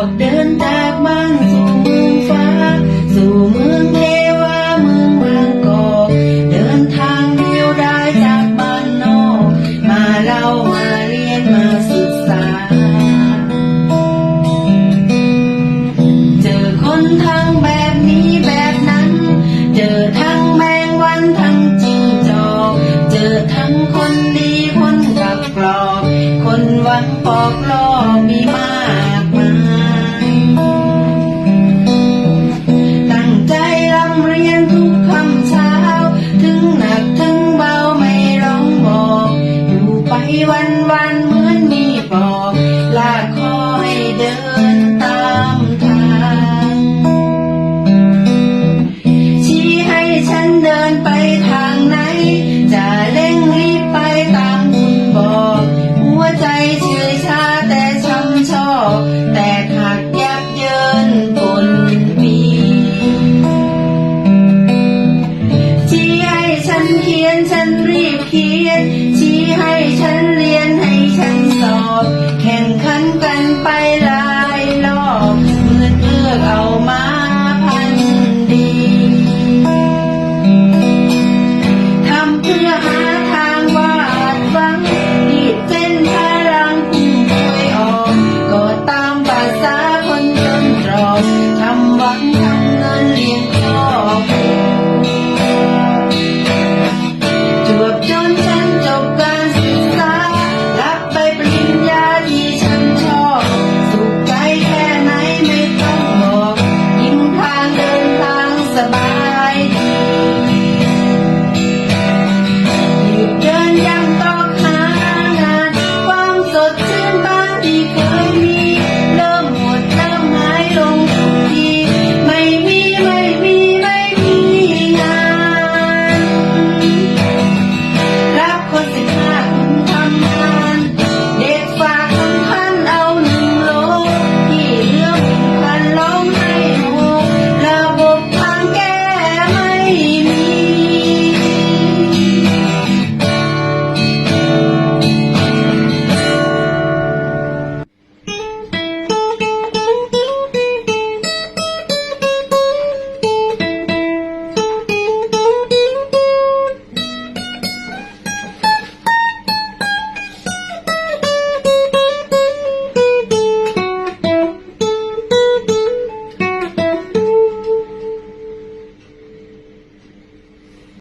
ออกเดินจากบ้านสู่เมืองฟ้า สู่เมืองเทวาเมืองบางกอกเดินทางเดียวได้จากบ้านนอก มาเล่ามาเรียนมาศึกษา เจอคนทั้งแบบนี้แบบนั้น เจอทั้งแมงวันทั้งจิงจอกเจอทั้งคนดีคนกับกรอกคนหวังปอกลอมีมาก คุ